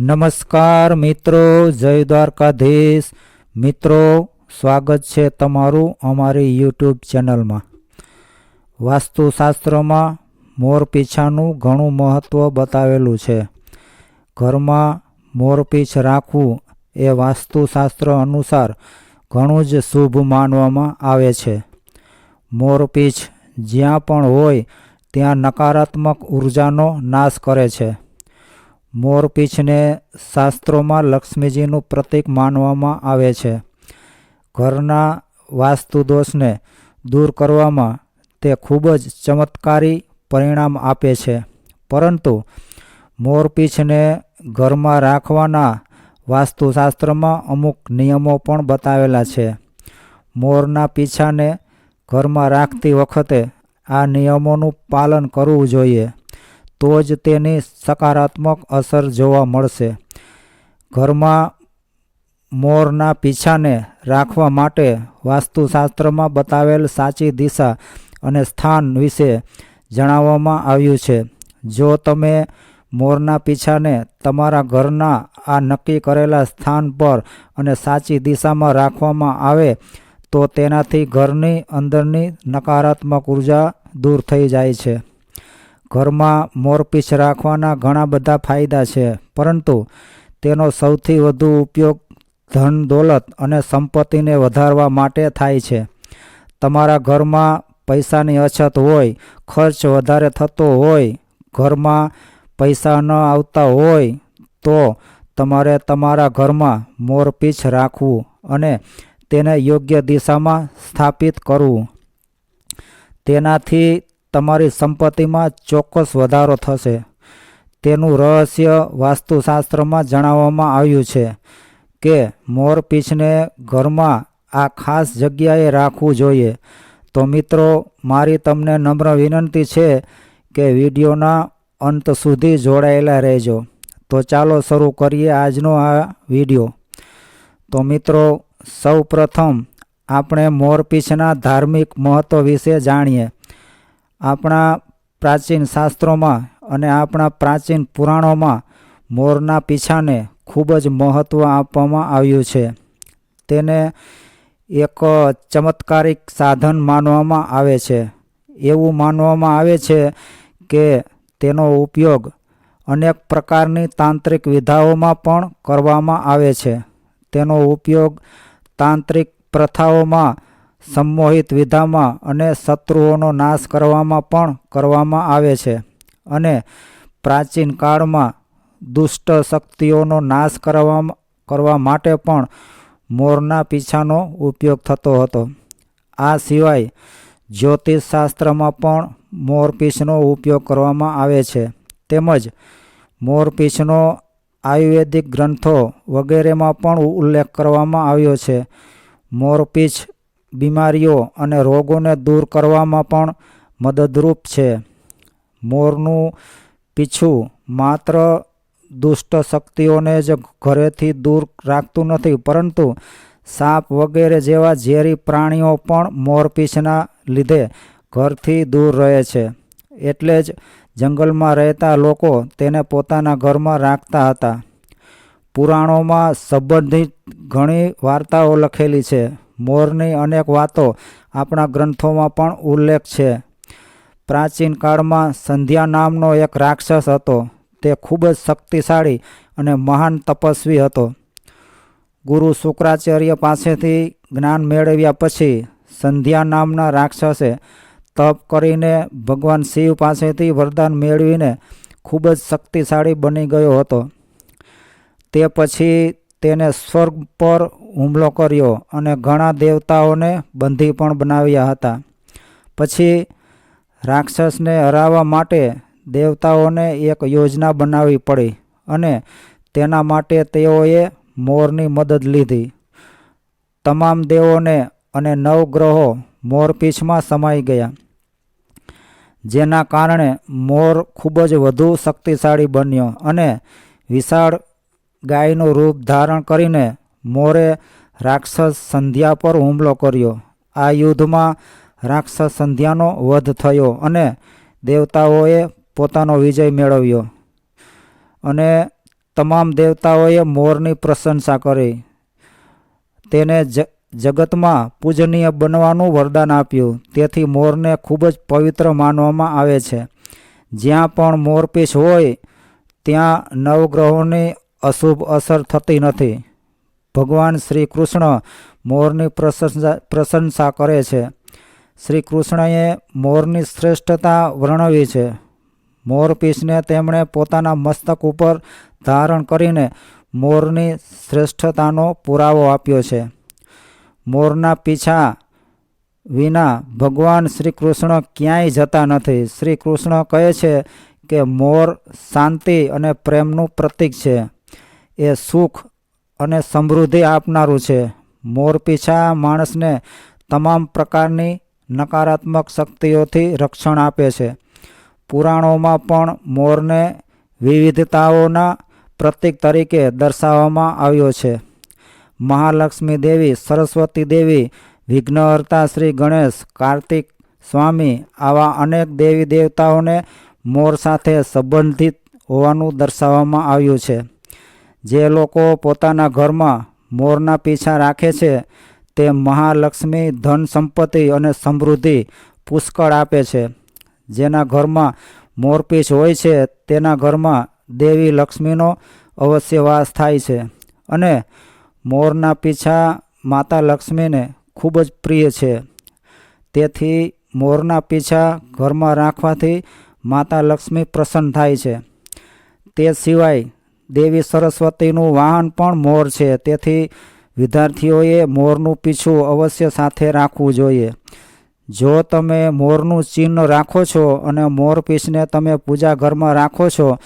નમસ્કાર મિત્રો, જય દ્વારકાધીશ. મિત્રો, સ્વાગત છે તમારું અમારી યુટ્યુબ ચેનલમાં. વાસ્તુશાસ્ત્રમાં મોરપીંછાનું ઘણું મહત્ત્વ બતાવેલું છે. ઘરમાં મોરપીંછ રાખવું એ વાસ્તુશાસ્ત્ર અનુસાર ઘણું જ શુભ માનવામાં આવે છે. મોરપીંછ જ્યાં પણ હોય, ત્યાં નકારાત્મક ઉર્જાનો નાશ કરે છે. મોરપીંછને શાસ્ત્રોમાં લક્ષ્મીજીનું પ્રતીક માનવામાં આવે છે. ઘરના વાસ્તુ દોષને દૂર કરવામાં તે ખૂબ જ ચમત્કારી પરિણામ આપે છે. પરંતુ મોરપીંછને ઘરમાં રાખવાના વાસ્તુશાસ્ત્રમાં અમુક નિયમો પણ બતાવેલા છે. મોરના પીછાને ઘરમાં રાખતી વખતે આ નિયમોનું પાલન કરવું જોઈએ. તો જ તેની સકારાત્મક અસર જોવા મળશે. ઘરમાં મોરના પીછાને રાખવા માટે વાસ્તુશાસ્ત્રમાં બતાવેલ સાચી દિશા અને સ્થાન વિશે જણાવવામાં આવ્યું છે. જો તમે મોરના પીછાને તમારા ઘરના આ નક્કી કરેલા સ્થાન પર અને સાચી દિશામાં રાખવામાં આવે, તો તેનાથી ઘરની અંદરની નકારાત્મક ઊર્જા દૂર થઈ જાય છે. ઘરમાં મોરપીંછ રાખવાના ઘણા બધા ફાયદા છે, પરંતુ તેનો સૌથી વધુ ઉપયોગ ધન, દોલત અને સંપત્તિને વધારવા માટે થાય છે. તમારા ઘરમાં પૈસાની અછત હોય, ખર્ચ વધારે થતો હોય, ઘરમાં પૈસા ન આવતા હોય, તો તમારે તમારા ઘરમાં મોરપીંછ રાખવું અને તેને યોગ્ય દિશામાં સ્થાપિત કરવું. તેનાથી તમારી સંપત્તિમાં ચોક્કસ વધારો થશે. તેનું રહસ્ય વાસ્તુશાસ્ત્રમાં જણાવવામાં આવ્યું છે કે મોરપીંછને ઘરમાં આ ખાસ જગ્યાએ રાખવું જોઈએ. તો મિત્રો, મારી તમને નમ્ર વિનંતી છે કે વિડીયોના અંત સુધી જોડાયેલા રહેજો. તો ચાલો શરૂ કરીએ આજનો આ વીડિયો. તો મિત્રો સૌ પ્રથમ આપણે મોરપીંછના ધાર્મિક મહત્ત્વ વિશે જાણીએ. આપણા પ્રાચીન શાસ્ત્રોમાં અને આપણા પ્રાચીન પુરાણોમાં મોરના પીછાને ખૂબ જ મહત્ત્વ આપવામાં આવ્યું છે. તેને એક ચમત્કારિક સાધન માનવામાં આવે છે. એવું માનવામાં આવે છે કે તેનો ઉપયોગ અનેક પ્રકારની તાંત્રિક વિધાઓમાં પણ કરવામાં આવે છે. તેનો ઉપયોગ તાંત્રિક પ્રથાઓમાં સંમોહિત વિધામાં અને શત્રુઓનો નાશ કરવામાં પણ કરવામાં આવે છે અને પ્રાચીન કાળમાં દુષ્ટ શક્તિઓનો નાશ કરવા કરવા માટે પણ મોરના પીછાનો ઉપયોગ થતો હતો. આ સિવાય જ્યોતિષશાસ્ત્રમાં પણ મોરપીંછનો ઉપયોગ કરવામાં આવે છે. તેમજ મોરપીંછનો આયુર્વેદિક ગ્રંથો વગેરેમાં પણ ઉલ્લેખ કરવામાં આવ્યો છે. મોરપીંછ બીમારીઓ અને રોગોને દૂર કરવામાં પણ મદદરૂપ છે. મોરનું પીછું માત્ર દુષ્ટ શક્તિઓને જ ઘરેથી દૂર રાખતું નથી, પરંતુ સાપ વગેરે જેવા ઝેરી પ્રાણીઓ પણ મોરપીંછના લીધે ઘરથી દૂર રહે છે. એટલે જ જંગલમાં રહેતા લોકો તેને પોતાના ઘરમાં રાખતા હતા. પુરાણોમાં સંબંધિત ઘણી વાર્તાઓ લખેલી છે. મોરની અનેક વાતો આપણા ગ્રંથોમાં પણ ઉલ્લેખ છે. પ્રાચીન કાળમાં સંધ્યા નામનો એક રાક્ષસ હતો. તે ખૂબ જ શક્તિશાળી અને મહાન તપસ્વી હતો. ગુરુ શુક્રાચાર્ય પાસેથી જ્ઞાન મેળવ્યા પછી સંધ્યા નામના રાક્ષસે તપ કરીને ભગવાન શિવ પાસેથી વરદાન મેળવીને ખૂબ જ શક્તિશાળી બની ગયો હતો. તે પછી તેને સ્વર્ગ પર હુમલો કર્યો અને ઘણા દેવતાઓને બંધી પણ બનાવ્યા હતા. પછી રાક્ષસને હરાવવા માટે દેવતાઓને એક યોજના બનાવવી પડી અને તેના માટે તેઓએ મોરની મદદ લીધી. તમામ દેવોને અને નવગ્રહો મોરપીંછમાં સમાઈ ગયા, જેના કારણે મોર ખૂબ જ વધુ શક્તિશાળી બન્યો અને વિશાળ ગાયનું રૂપ ધારણ કરીને મોરે રાક્ષસ સંધ્યા પર હુમલો કર્યો. આ યુદ્ધમાં રાક્ષસ સંધ્યાનો વધ થયો અને દેવતાઓએ પોતાનો વિજય મેળવ્યો અને તમામ દેવતાઓએ મોરની પ્રશંસા કરી. તેને જગતમાં પૂજનીય બનવાનું વરદાન આપ્યું. તેથી મોરને ખૂબ જ પવિત્ર માનવામાં આવે છે. જ્યાં પણ મોરપીસ હોય, ત્યાં નવગ્રહોની અશુભ અસર થતી નથી. ભગવાન શ્રી કૃષ્ણ મોરની પ્રશંસા પ્રશંસા કરે છે. શ્રી કૃષ્ણએ મોરની શ્રેષ્ઠતા વર્ણવી છે. મોરપીસને તેમણે પોતાના મસ્તક ઉપર ધારણ કરીને મોરની શ્રેષ્ઠતાનો પુરાવો આપ્યો છે. મોરના પીછા વિના ભગવાન શ્રી કૃષ્ણ ક્યાંય જતા નથી. શ્રી કૃષ્ણ કહે છે કે મોર શાંતિ અને પ્રેમનું પ્રતીક છે. એ સુખ અને સમૃદ્ધિ આપનારું છે. મોર પીછા માણસને તમામ પ્રકારની નકારાત્મક શક્તિઓથી રક્ષણ આપે છે. પુરાણોમાં પણ મોરને વિવિધતાઓના પ્રતીક તરીકે દર્શાવવામાં આવ્યો છે. મહાલક્ષ્મી દેવી, સરસ્વતી દેવી, વિઘ્નહર્તા શ્રી ગણેશ, કાર્તિક સ્વામી આવા અનેક દેવી દેવતાઓને મોર સાથે સંબંધિત હોવાનું દર્શાવવામાં આવ્યું છે. જે લોકો પોતાના ઘરમાં મોરના પીછા રાખે છે, તે મહાલક્ષ્મી ધન સંપત્તિ અને સમૃદ્ધિ પુષ્કળ આપે છે. જેના ઘરમાં મોરપીછ હોય છે, તેના ઘરમાં દેવી લક્ષ્મીનો અવશ્ય વાસ થાય છે અને મોરના પીછા માતા લક્ષ્મીને ખૂબ જ પ્રિય છે. તેથી મોરના પીછા ઘરમાં રાખવાથી માતા લક્ષ્મી પ્રસન્ન થાય છે. તે સિવાય દેવી સરસ્વતીનું વાહન પણ મોર છે. તેથી વિદ્યાર્થીઓએ મોરનું પીછું અવશ્ય સાથે રાખવું જોઈએ. જો તમે મોરનું ચિહ્ન રાખો છો અને મોર પીછને તમે પૂજા ઘરમાં રાખો છો,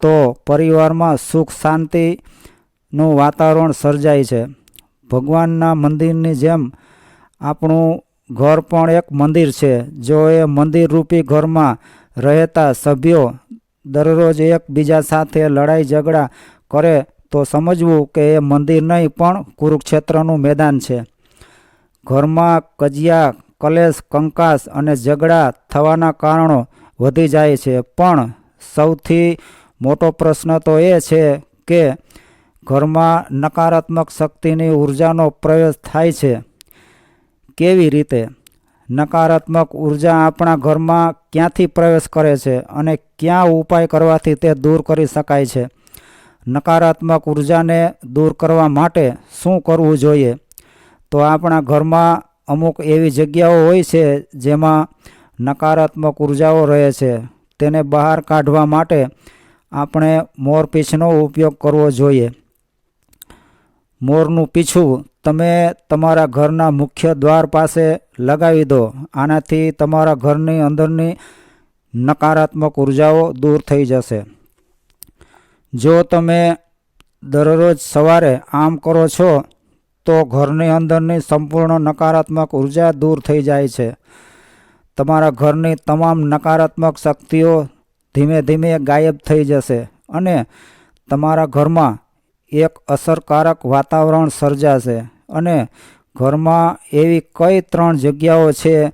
તો પરિવારમાં સુખ શાંતિનું વાતાવરણ સર્જાય છે. ભગવાનના મંદિરની જેમ આપણું ઘર પણ એક મંદિર છે. જો એ મંદિર રૂપી ઘરમાં રહેતા સભ્યો દરરોજ એકબીજા સાથે લડાઈ ઝઘડા કરે તો સમજવું કે એ મંદિર નહીં, પણ કુરુક્ષેત્રનું મેદાન છે. ઘરમાં કજિયા, કલેશ, કંકાસ અને ઝઘડા થવાના કારણો વધી જાય છે. પણ સૌથી મોટો પ્રશ્ન તો એ છે કે ઘરમાં નકારાત્મક શક્તિની ઉર્જાનો પ્રવેશ થાય છે. કેવી રીતે? નકારાત્મક ઊર્જા આપણા ઘરમાં ક્યાંથી પ્રવેશ કરે છે અને ક્યાં ઉપાય કરવાથી તે દૂર કરી શકાય છે. નકારાત્મક ઉર્જાને દૂર કરવા માટે શું કરવું જોઈએ? તો આપણા ઘરમાં અમુક એવી જગ્યાઓ હોય છે જેમાં નકારાત્મક ઉર્જાઓ રહે છે. તેને બહાર કાઢવા માટે આપણે મોર પીછનો ઉપયોગ કરવો જોઈએ. મોરનું પીછું તમે તમારા ઘરના મુખ્ય દ્વાર પાસે લગાવી દો. આનાથી તમારા ઘરની અંદરની નકારાત્મક ઉર્જાઓ દૂર થઈ જશે. જો તમે દરરોજ સવારે આમ કરો છો, તો ઘરની અંદરની સંપૂર્ણ નકારાત્મક ઊર્જા દૂર થઈ જાય છે. તમારા ઘરની તમામ નકારાત્મક શક્તિઓ ધીમે ધીમે ગાયબ થઈ જશે અને તમારા ઘરમાં એક અસરકારક વાતાવરણ સર્જાશે. અને ઘરમાં એવી કઈ ત્રણ જગ્યાઓ છે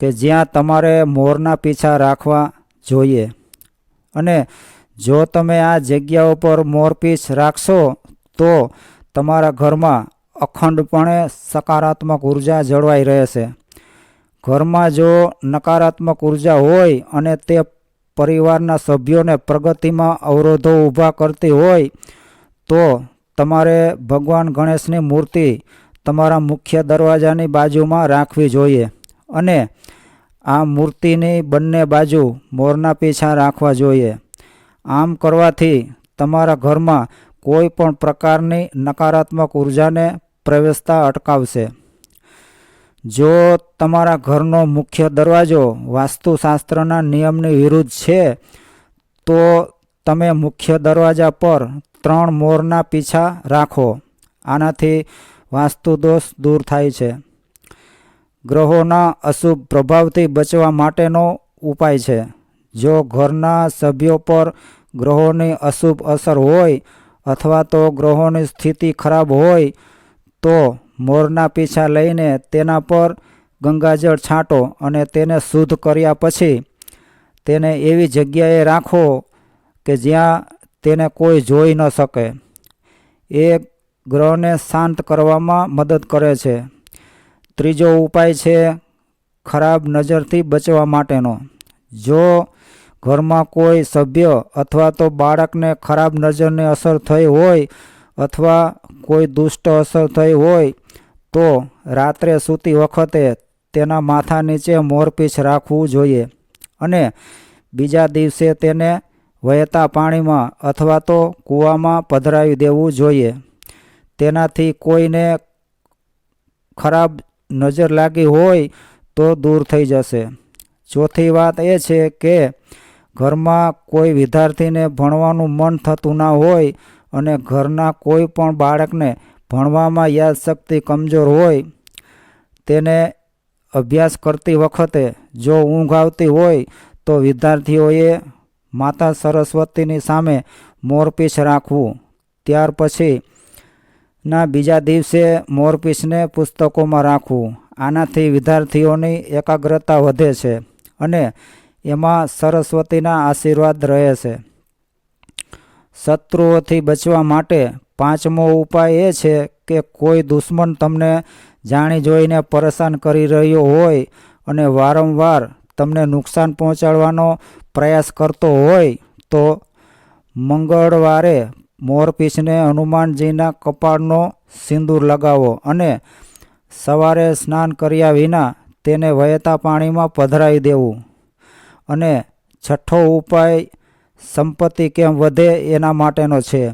કે જ્યાં તમારે મોરના પીછા રાખવા જોઈએ? અને જો તમે આ જગ્યાઓ પર મોરપીછ રાખશો, તો તમારા ઘરમાં અખંડપણે સકારાત્મક ઊર્જા જળવાઈ રહેશે. ઘરમાં જો નકારાત્મક ઊર્જા હોય અને તે પરિવારના સભ્યોને પ્રગતિમાં અવરોધો ઊભા કરતી હોય તો તમારે ભગવાન ગણેશની મૂર્તિ તમારા મુખ્ય દરવાજાની બાજુમાં રાખવી જોઈએ અને આ મૂર્તિની બંને બાજુ મોરના પીછા રાખવા જોઈએ. આમ કરવાથી તમારા ઘરમાં કોઈ પણ પ્રકારની નકારાત્મક ઉર્જાને પ્રવેશતા અટકાવશે. જો તમારા ઘરનો મુખ્ય દરવાજો વાસ્તુશાસ્ત્રના નિયમની વિરુદ્ધ છે, તો તમે મુખ્ય દરવાજા પર ત્રણ મોરના પીછા રાખો. આનાથી વાસ્તુદોષ દૂર થાય છે. ગ્રહોના અશુભ પ્રભાવથી બચવા માટેનો ઉપાય છે. જો ઘરના સભ્યો પર ગ્રહોની અશુભ અસર હોય અથવા તો ગ્રહોની સ્થિતિ ખરાબ હોય, તો મોરના પીછા લઈને તેના પર ગંગાજળ છાંટો અને તેને શુદ્ધ કર્યા પછી તેને એવી જગ્યાએ રાખો કે જ્યાં તેને કોઈ જોઈ ન શકે. એ ગ્રહને શાંત કરવામાં મદદ કરે છે. ત્રીજો ઉપાય છે ખરાબ નજરથી બચવા માટેનો. જો ઘરમાં કોઈ સભ્ય અથવા તો બાળકને ખરાબ નજરની અસર થઈ હોય અથવા કોઈ દુષ્ટ અસર થઈ હોય, તો રાત્રે સૂતી વખતે તેના માથા નીચે મોરપીંછ રાખવું જોઈએ અને બીજા દિવસે તેને વહેતા પાણીમાં અથવા તો કૂવામાં પધરાવી દેવું જોઈએ. તેનાથી કોઈને ખરાબ નજર લાગી હોય તો દૂર થઈ જશે. ચોથી વાત એ છે કે ઘરમાં કોઈ વિદ્યાર્થીને ભણવાનું મન થતું ના હોય અને ઘરના કોઈ પણ બાળકને ભણવામાં યાદશક્તિ કમજોર હોય, તેને અભ્યાસ કરતી વખતે જો ઊંઘ આવતી હોય તો વિદ્યાર્થીઓએ માતા સરસ્વતીની સામે મોરપીંછ રાખવું. ત્યાર પછી ના બીજા દિવસે મોરપીંછને પુસ્તકોમાં રાખવું. આનાથી વિદ્યાર્થીઓની એકાગ્રતા વધે છે અને એમાં સરસ્વતીના આશીર્વાદ રહે છે. શત્રુઓથી બચવા માટે પાંચમો ઉપાય એ છે કે કોઈ દુશ્મન તમને જાણી જોઈને પરેશાન કરી રહ્યો હોય અને વારંવાર તમને નુકસાન પહોંચાડવાનો પ્રયાસ કરતો હોય તો મંગળવારે મોરપીંછને હનુમાનજીના કપાળનો સિંદૂર લગાવો અને સવારે સ્નાન કર્યા વિના તેને વહેતા પાણીમાં પધરાવી દેવું. અને છઠ્ઠો ઉપાય, સંપત્તિ કેમ વધે એના માટેનો છે.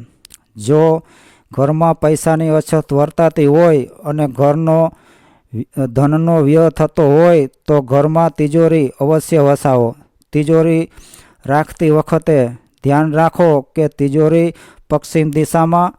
જો ઘરમાં પૈસાની અછત વર્તાતી હોય અને ઘરનો ધનનો વ્યય થતો હોય તો ઘરમાં તિજોરી અવશ્ય વસાવો. તિજોરી રાખતી વખતે ધ્યાન રાખો કે તિજોરી પશ્ચિમ દિશામાં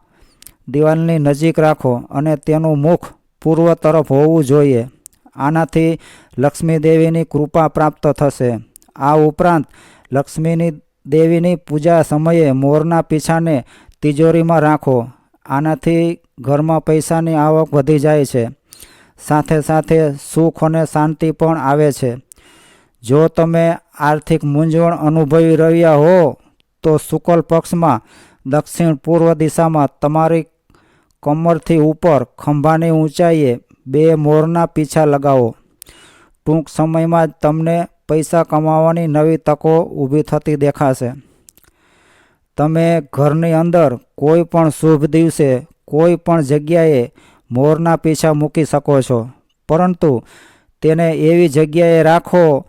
દિવાલની નજીક રાખો અને તેનું મુખ પૂર્વ તરફ હોવું જોઈએ. આનાથી લક્ષ્મી દેવીની કૃપા પ્રાપ્ત થશે. આ ઉપરાંત લક્ષ્મીની દેવીની પૂજા સમયે મોરના પીછાને તિજોરીમાં રાખો. આનાથી ઘરમાં પૈસાની આવક વધી જાય છે. સાથે સાથે સુખ અને શાંતિ પણ આવે છે. જો તમે આર્થિક મૂંઝવણ અનુભવી રહ્યા હો, તો શુક્લ પક્ષમાં દક્ષિણ પૂર્વ દિશામાં તમારી કમરથી ઉપર ખંભાની ઊંચાઈએ બે મોરના પીછા લગાવો. ટૂંક સમયમાં જ તમને પૈસા કમાવાની નવી તકો ઊભી થતી દેખાશે. તમે ઘરની અંદર કોઈ પણ શુભ દિવસે કોઈ પણ જગ્યાએ મોરના પીછા મૂકી શકો છો. પરંતુ તેને એવી જગ્યાએ રાખો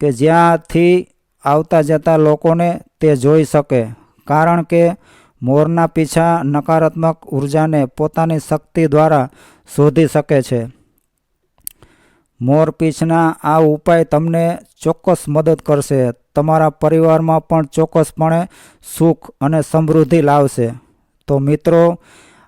કે જ્યાંથી આવતા જતા લોકોને તે જોઈ શકે. કારણ કે મોરના પીછા નકારાત્મક ઉર્જાને પોતાની શક્તિ દ્વારા શોધી શકે છે. મોરપીંછના આ ઉપાય તમને ચોક્કસ મદદ કરશે. તમારા પરિવારમાં પણ ચોક્કસપણે સુખ અને સમૃદ્ધિ લાવશે. તો મિત્રો